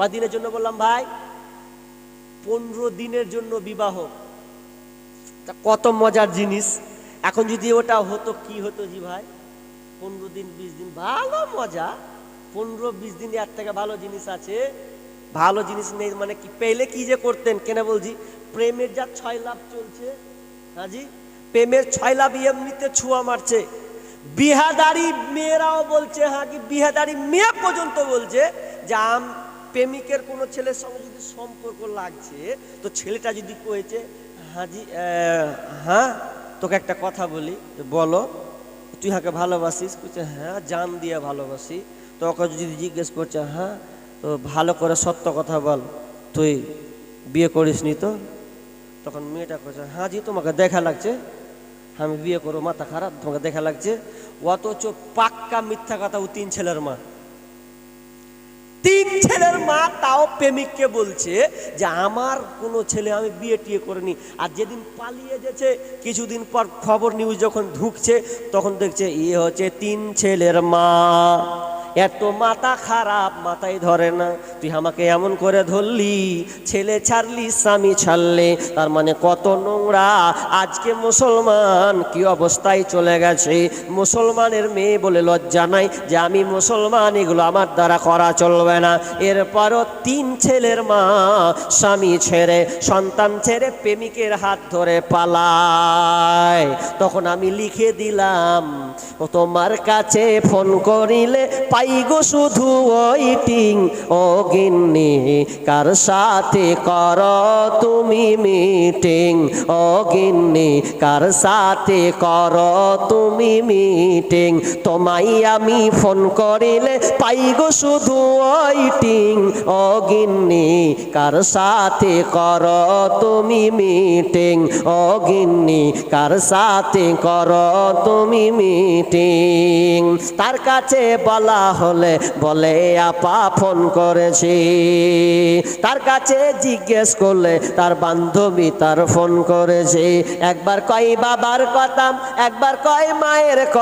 কদিনের জন্য বললাম, ভাই, পনেরো দিনের জন্য বিবাহ। কত মজার জিনিস। এখন যদি ওটা হতো, কি হতো জি ভাই? পনেরো দিন, বিশ দিন, ভালো মজা। পনেরো, বিশ দিন এর থেকে ভালো জিনিস আছে। ভালো জিনিস নেই মানে কি, পেলে কি যে করতেন, কেন বলছি? প্রেমের যা ছয় লাভ চলছে হাজি প্রেমের ছয় লাভ এমনিতে ছুয়া মারছে। বিহাদারি মেয়েরাও বলছে হ্যাঁ কি বিহাদারি মেয়ে পর্যন্ত বলছে যে আম প্রেমিকের কোনো ছেলের সঙ্গে যদি সম্পর্ক লাগছে, তো ছেলেটা যদি কয়েছে, হাজি হ্যাঁ তোকে একটা কথা বলি বলো, তুই হাকে ভালোবাসিস? বলছে হ্যাঁ জান দিয়ে ভালোবাসি। তো ওকে যদি জিজ্ঞেস করছে হ্যাঁ তো ভালো করে সত্য কথা বল, তুই বিয়ে করিসনি তো? তখন মেয়েটা করছে হ্যাঁ জি তোমাকে দেখা লাগছে। আমি বিয়ে করব, মাথা খারাপ, তোমাকে দেখা লাগছে। অথচ পাক্কা মিথ্যা কথা ও তিন ছেলের মা। ছেলের মা তাও প্রেমিককে বলছে যে, আমার কোনো ছেলে আমি বিয়ে টিয়ে করিনি। আর যেদিন পালিয়ে গেছে কিছুদিন পর খবর নিউজ যখন ঢুকছে, তখন দেখছে ইয়ে হচ্ছে তিন ছেলের মা। এত মাথা খারাপ, মাথায় ধরে না। তুই আমাকে এমন করে ধরলি, ছেলে ছাড়লি, স্বামী ছাড়লে। তার মানে কত নোংরা। আজকে মুসলমান কি অবস্থায় চলে গেছে? মুসলমানের মেয়ে বলে লজ্জা নাই যে আমি মুসলমান, এগুলো আমার দ্বারা করা চলবে না। এরপরও তিন ছেলের মা, স্বামী ছেড়ে, সন্তান ছেড়ে প্রেমিকের হাত ধরে পালায়। তখন আমি লিখে দিলাম, তোমার কাছে ফোন করিলে পাই গো শুধু ওইটিং ও গিন্নি, কার সাথে কর তুমি মিটিং? ও গিন্নি, কার সাথে কর তুমি মিটিং? তোমায় আমি ফোন করিলে পাই গো শুধু ওইটিং ও গিন্নি, কার সাথে কর তুমি মিটিং? ও গিন্নি, কার সাথে কর তুমি মিটিং? তার কাছে বলা হলে বলে, আপা, ফোন করেছি। তার কাছে জিজ্ঞেস করলে, তার বান্ধবী তার ফোন করেছে। একবার কয়, বাবার কথা। একবার কয়, মায়ের